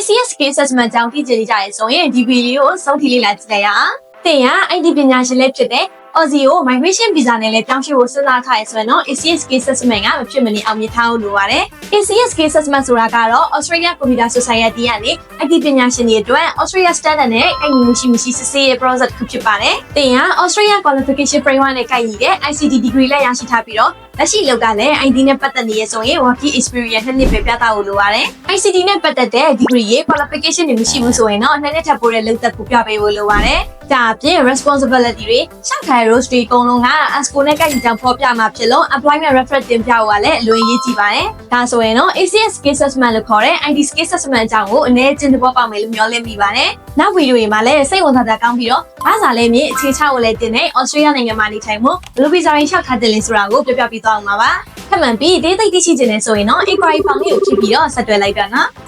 ACS case assessment ကြောင့်သိကြရကြရဲဆိုရင်ဒီဗီဒီယိုကိုစောင့်ကြည့်လေ့လာကြည့်လိုက်ရအောင်။သင်က IT ပညာရှင်လည်းဖြစ်တဲ့ Aussie ကို migration visa နဲ့လည်းပြောင်းရွှေ့ဖို့စဉ်းစားထားရဆိုရင်တော့ ACS case assessment ကမဖြစ်မနေအောင်မြင်ထားဖို့လိုပါတယ်။ ACS case assessment ဆိုတာကတော့ Australia Computer Society ကနေ IT ပညာရှင်တွေအတွက် Australia standard နဲ့ကိုက်ညီမှုရှိမရှိစစ်ဆေးရေး process တစ်ခုဖြစ်ပါတယ်။သင်က Australia qualification framework နဲ့ကိုက်ညီတဲ့ ICT degree လည်းရရှိထားပြီးတော့လက်ရှိလောက်ကလည်း IT နဲ့ပတ်သက်နေရဆိုရင် working experience နှစ်နှစ်ပဲပြသဖို့လိုပါတယ်။ ICT နဲ့ပတ်သက်တဲ့ degree ရေ qualification တွေမရှိဘူးဆိုရင်တော့နှစ်နှစ်ထပ်ပိုးတဲ့လုပ်သက်ကိုပြပေးဖို့လိုပါတယ်။ဒါအပြင် responsibility တွေရှောက်ထားတဲ့ roles တွေအကုန်လုံးက ASCO နဲ့ကိုက်ညီကြောင်ဖော်ပြမှာဖြစ်လို့ employment reference တင်ပြဖို့ကလည်းအလွန်ရေးကြည့်ပါတယ်။ဒါဆိုရင်တော့ ACS case assessment လို့ခေါ်တဲ့ IT case assessment အကြောင်းကိုအနည်းချင်းသဘောပေါက်မယ်လို့မျှော်လင့်မိပါတယ်။နောက်ဗီဒီယိုတွေမှာလည်းစိတ်ဝင်စားတာကောင်းပြီးတော့ဘာသာလဲမြေအခြေချကိုလည်းတင်တဲ့ Australia နိုင်ငံမှာနေထိုင်မှုဘယ်လိုဗီဇာရင်းလျှောက်ထားတယ်လဲဆိုတာကိုပြောပြပေးသွားအောင်ပါပါ။ထပ်မံပြီးဒေးသိသိရှိခြင်းနဲ့ဆိုရင်တော့ inquiry form လေးကိုဖြည့်ပြီးတော့ဆက်သွယ်လိုက်တာနော်။